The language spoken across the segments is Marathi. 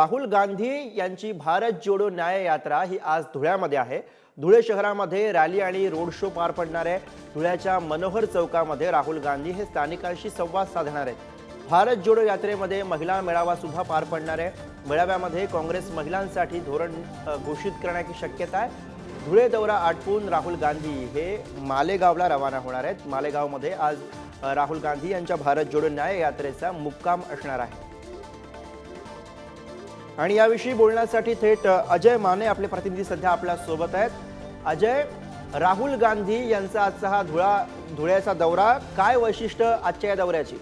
राहुल गांधी यांची भारत जोडो न्याय यात्रा ही आज धुळ्यामध्ये आहे. धुळे शहरामध्ये रॅली आणि रोड शो पार पडणार आहे. धुळ्याच्या मनोहर चौकामध्ये राहुल गांधी हे स्थानिकांशी संवाद साधणार आहेत. भारत जोडो यात्रेमध्ये महिला मेळावा सुद्धा पार पडणार आहे. मेळाव्यामध्ये काँग्रेस महिलांसाठी धोरण घोषित करण्याची शक्यता आहे. धुळे दौरा आटपून राहुल गांधी हे मालेगावला रवाना होणार आहेत. मालेगावमध्ये आज राहुल गांधी यांच्या भारत जोडो न्याय यात्रेचा मुक्काम असणार आहे. आणि याविषयी बोलण्यासाठी थेट अजय माने आपले प्रतिनिधी सध्या आपल्यासोबत आहेत. अजय राहुल गांधी यांचा आजचा हा धुळा धुळ्याचा दौरा काय वैशिष्ट्य आजच्या या दौऱ्याची?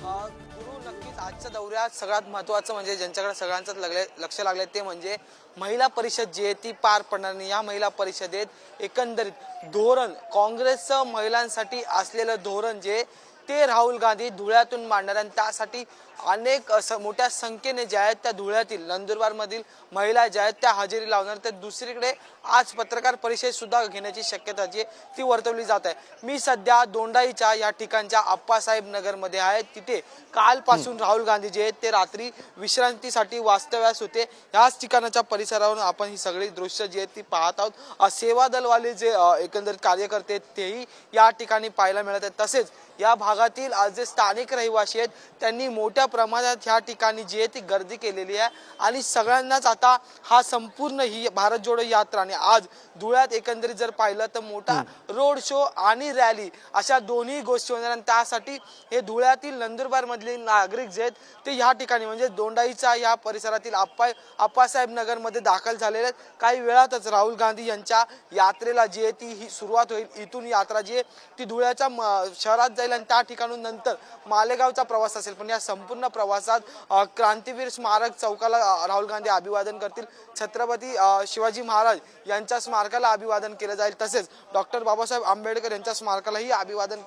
गुरु आजच्या दौऱ्यात सगळ्यात महत्त्वाचं म्हणजे ज्यांच्याकडे सगळ्यांचं लागले लक्ष लागले ते म्हणजे महिला परिषद जी आहे ती पार पडणार नाही. या महिला परिषदेत एकंदरीत धोरण काँग्रेसचं महिलांसाठी असलेलं धोरण जे ते राहुल गांधी धुळ्यातून मांडणार आणि त्यासाठी अनेक अस- मोठ्या संख्येने ज्या आहेत त्या धुळ्यातील नंदुरबारमधील महिला ज्या आहेत त्या हजेरी लावणार तर दुसरीकडे आज पत्रकार परिषद सुद्धा घेण्याची शक्यता जी आहे ती वर्तवली जात आहे. मी सध्या दोंडाईच्या या ठिकाणच्या आप्पासाहेब नगरमध्ये आहे. तिथे कालपासून राहुल गांधी जे आहेत ते रात्री विश्रांतीसाठी वास्तव्यास होते. याच ठिकाणाच्या परिसरावरून आपण ही सगळी दृश्य जी आहेत ती पाहत आहोत. सेवा दलवाले जे एकंदरीत कार्यकर्ते तेही या ठिकाणी पाहायला मिळत आहेत. तसेच या भागातील आज जे स्थानिक रहिवासी आहेत त्यांनी मोठ्या प्रमाणात ह्या ठिकाणी जी आहे ती गर्दी केलेली आहे. आणि सगळ्यांनाच आता हा संपूर्ण ही भारत जोडो यात्रा आणि आज धुळ्यात एकंदरीत जर पाहिलं तर मोठा रोड शो आणि रॅली अशा दोन्ही गोष्टी होणार. आणि त्यासाठी हे धुळ्यातील नंदुरबार मधले नागरिक जे आहेत ते ह्या ठिकाणी म्हणजे दोंडाईच्या या परिसरातील आप्पा आप्पासाहेब नगरमध्ये दाखल झालेले आहेत. काही वेळातच राहुल गांधी यांच्या यात्रेला जी आहे ती ही सुरुवात होईल. इथून यात्रा जी आहे ती धुळ्याच्या शहरात जाईल आणि त्या ठिकाणून नंतर मालेगावचा प्रवास असेल. पण या संपूर्ण प्रवासात क्रांतीवीर स्मारक चौकाला राहुल गांधी अभिवादन करतील. छत्रपती शिवाजी महाराज यांच्या स्मारकाला अभिवादन केलं जाईल. तसेच डॉक्टर बाबासाहेब आंबेडकर यांच्या स्मारकालाही अभिवादन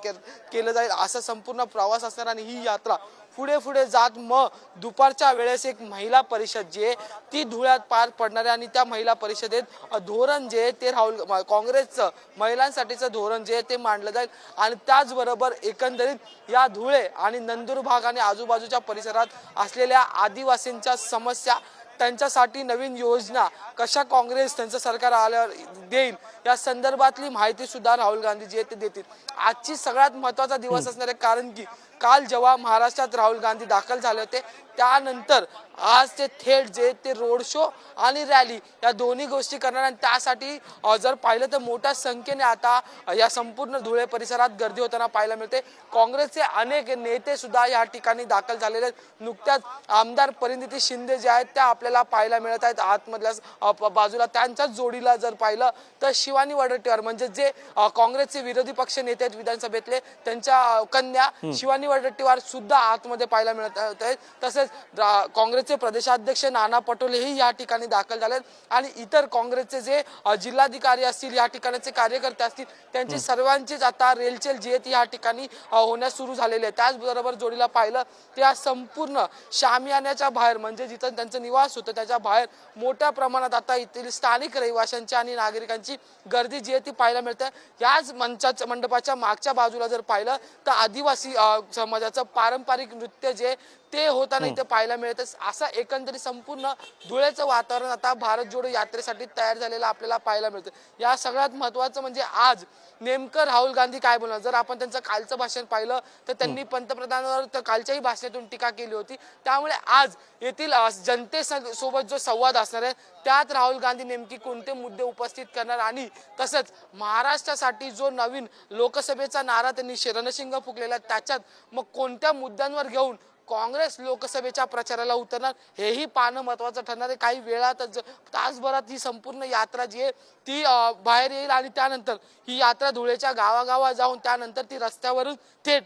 केलं जाईल. असा संपूर्ण प्रवास असणार आणि ही यात्रा पुढे पुढे जात मग दुपारच्या वेळेस एक महिला परिषद जी आहे ती धुळ्यात पार पडणार आहे आणि त्या महिला परिषदेत धोरण जे आहे ते राहुल काँग्रेसचं महिलांसाठीचं धोरण जे आहे ते मांडलं जाईल. आणि त्याचबरोबर एकंदरीत या धुळे आणि नंदुरबाग आणि आजूबाजूच्या परिसरात असलेल्या आदिवासींच्या समस्या त्यांच्यासाठी नवीन योजना कशा काँग्रेस त्यांचं सरकार आल्यावर देईल या संदर्भातली माहिती सुद्धा राहुल गांधी जी ते देतील. आजची सगळ्यात महत्त्वाचा दिवस असणार आहे कारण की काल जेव्हा महाराष्ट्रात राहुल गांधी दाखल झाले होते त्यानंतर आज ते थेट जे ते रोड शो आणि रॅली या दोन्ही गोष्टी करणार आणि त्यासाठी जर पाहिलं तर मोठ्या संख्येने आता या संपूर्ण धुळे परिसरात गर्दी होताना पाहायला मिळते. काँग्रेसचे अनेक नेते सुद्धा या ठिकाणी दाखल झालेले आहेत. नुकत्याच आमदार परिणिती शिंदे जे आहेत त्या आपल्याला पाहायला मिळत आहेत. आतमधल्या बाजूला त्यांच्याच जोडीला जर पाहिलं तर शिवानी वडेट्टीवार म्हणजे जे काँग्रेसचे विरोधी पक्ष नेते आहेत विधानसभेतले त्यांच्या कन्या शिवानी वडेट्टीवार सुद्धा आतमध्ये पाहायला मिळत आहेत. तसेच रा- काँग्रेसचे प्रदेशाध्यक्ष नाना पटोलेही या ठिकाणी दाखल झाले आणि इतर काँग्रेसचे जे जिल्हाधिकारी असतील या ठिकाणचे कार्यकर्ते असतील त्यांची सर्वांचीच आता रेलचेल जी आहे ती या ठिकाणी होण्यास सुरू झालेली आहे त्याचबरोबर जोडीला पाहिलं तर या संपूर्ण शामियान्याच्या बाहेर म्हणजे जिथं त्यांचं निवास होतं त्याच्या बाहेर मोठ्या प्रमाणात आता येथील स्थानिक रहिवाशांची आणि नागरिकांची गर्दी जी आहे ती पाहायला मिळते. याच मंचाच्या मंडपाच्या मागच्या बाजूला जर पाहिलं तर आदिवासी समाजाचं पारंपरिक नृत्य जे ते होताना इथे पाहायला मिळतं असं एकंदरीत संपूर्ण धुळेचं वातावरण आता भारत जोडो यात्रेसाठी तयार झालेलं आपल्याला पाहायला मिळतं. या सगळ्यात महत्वाचं म्हणजे आज नेमकं राहुल गांधी काय बोलणार? जर आपण त्यांचं कालचं भाषण पाहिलं तर त्यांनी पंतप्रधानांवर तर कालच्याही भाषणातून टीका केली होती. त्यामुळे आज येथील अ, जनते स- सोबत जो संवाद असणार आहे त्यात राहुल गांधी नेमकी कोणते मुद्दे उपस्थित करणार? आणि तसंच महाराष्ट्रासाठी जो नवीन लोकसभेचा नारा त्यांनी शे- रणशिंग फुकलेला त्याच्यात मग कोणत्या मुद्द्यांवर घेऊन काँग्रेस लोकसभेच्या प्रचाराला उतरणार हेही पाहणं महत्वाचं ठरणार आहे. काही वेळातच तासभरात ही संपूर्ण यात्रा जी आहे ती बाहेर येईल आणि त्यानंतर ही यात्रा धुळेच्या गावागावात जाऊन त्यानंतर ती रस्त्यावरून थेट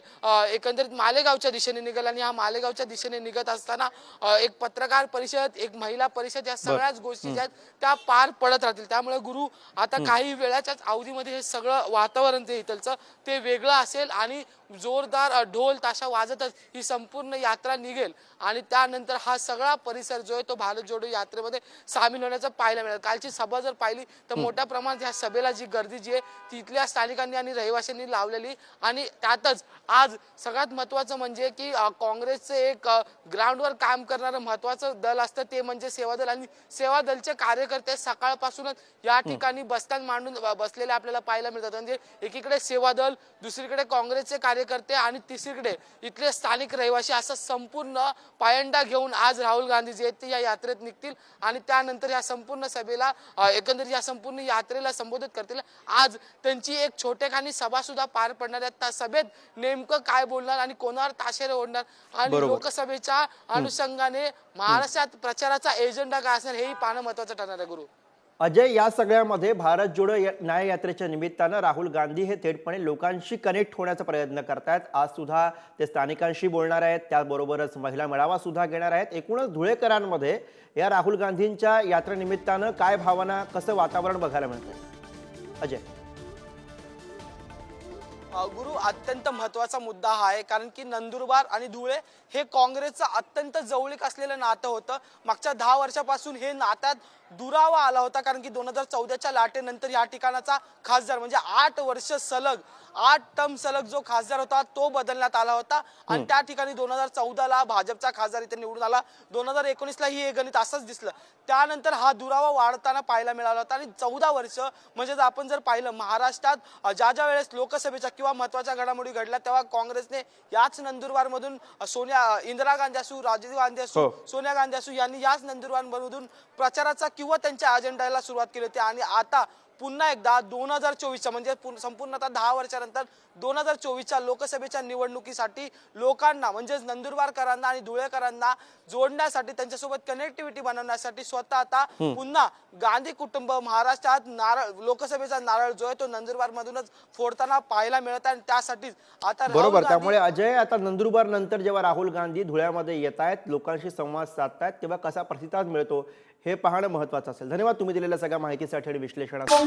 एकंदरीत मालेगावच्या दिशेने निघेल. आणि या मालेगावच्या दिशेने निघत असताना एक पत्रकार परिषद एक महिला परिषद या सगळ्याच गोष्टी ज्या आहेत त्या पार पडत राहतील. त्यामुळे गुरु आता काही वेळाच्याच अवधीमध्ये हे सगळं वातावरण जे इथलचं ते वेगळं असेल आणि जोरदार ढोल ताशा वाजतच ही संपूर्ण यात्रा निघेल आणि त्यानंतर हा सगळा परिसर जो आहे तो भारत जोडो यात्रेमध्ये सामील होण्याचं पाहायला मिळेल. कालची सभा जर पाहिली तर मोठ्या प्रमाणात ह्या सभेला जी गर्दी जी आहे ती इथल्या स्थानिकांनी आणि रहिवाशांनी लावलेली आणि त्यातच आज सगळ्यात महत्वाचं म्हणजे की काँग्रेसचं एक ग्राउंडवर काम करणारं महत्वाचं दल असतं ते म्हणजे सेवा दल. आणि सेवा दलचे कार्यकर्ते सकाळपासूनच या ठिकाणी बसतान मांडून बसलेले आपल्याला पाहायला मिळतात. म्हणजे एकीकडे सेवा दल दुसरीकडे काँग्रेसचे कार्यकर्ते आणि तिसरीकडे इथले स्थानिक रहिवासी असं संपूर्ण पायंडा घेऊन आज राहुल गांधी जे आहेत ते या यात्रेत निघतील आणि त्यानंतर या संपूर्ण सभेला एकंदरीत या संपूर्ण यात्रेला संबोधित करतील. आज त्यांची एक छोटेखानी सभा सुद्धा पार पडणार आहे. त्या सभेत नेमकं काय बोलणार आणि कोणावर ताशेरे ओढणार आणि. लोकसभेच्या अनुषंगाने महाराष्ट्रात प्रचाराचा एजेंडा काय असणार हेही पाहणं महत्वाचं ठरणार आहे गुरु. अजय या सगळ्यामध्ये भारत जोडो या- न्याय यात्रेच्या निमित्तानं राहुल गांधी हे थेटपणे लोकांशी कनेक्ट होण्याचा प्रयत्न करतायत. आज सुद्धा ते स्थानिकांशी बोलणार आहेत. त्याचबरोबरच महिला मेळावा सुद्धा घेणार आहेत. एकूणच धुळेकरांमध्ये या राहुल गांधींच्या यात्रेनिमित्तानं काय भावना कसं वातावरण बघायला मिळतंय? अजय. गुरु अत्यंत महत्त्वाचा मुद्दा हा आहे. कारण की नंदुरबार आणि धुळे हे काँग्रेसचं अत्यंत जवळीक असलेलं नातं होतं. मागच्या दहा वर्षापासून हे नात्यात दुरावा आला होता कारण की दोन हजार चौदाच्या लाटेनंतर या ठिकाणाचा खासदार म्हणजे आठ वर्ष सलग आठ टर्म सलग जो खासदार होता तो बदलण्यात आला होता. आणि त्या ठिकाणी दोन हजार चौदाला भाजपचा खासदार इथे निवडून आला. दोन हजार एकोणीसला ही हे गणित असंच दिसलं. त्यानंतर हा दुरावा वाढताना पाहायला मिळाला होता. आणि चौदा वर्ष म्हणजे जर आपण जर पाहिलं महाराष्ट्रात ज्या ज्या वेळेस लोकसभेच्या किंवा महत्त्वाच्या घडामोडी घडल्या तेव्हा काँग्रेसने याच नंदुरबार मधून सोनिया इंदिरा गांधी असू राजीव गांधी असू हो. सोनिया गांधी असू यांनी याच नंदुरबार मधून प्रचाराचा किंवा त्यांच्या अजेंडाला सुरुवात केली होती आणि आता पुन्हा एकदा दोन हजार चोवीसच्या म्हणजे पूर्ण- संपूर्ण आता दहा वर्षानंतर दोन हजार चोवीसच्या लोकसभेच्या निवडणुकीसाठी लोकांना म्हणजेच नंदुरबारकरांना आणि धुळेकरांना जोडण्यासाठी त्यांच्यासोबत कनेक्टिव्हिटी बनवण्यासाठी स्वतः आता पुन्हा गांधी कुटुंब महाराष्ट्रात नारळ लोकसभेचा नारळ जो आहे तो नंदुरबार मधूनच फोडताना पाहायला मिळत आहे आणि त्यासाठीच आता बरोबर त्यामुळे अजय आता नंदुरबार नंतर जेव्हा राहुल गांधी धुळ्यामध्ये येत आहेत लोकांशी संवाद साधतायत तेव्हा कसा प्रतिसाद मिळतो हे पाहणं महत्वाचं असेल. धन्यवाद तुम्ही दिलेल्या सगळ्या माहितीसाठी आणि विश्लेषणासाठी.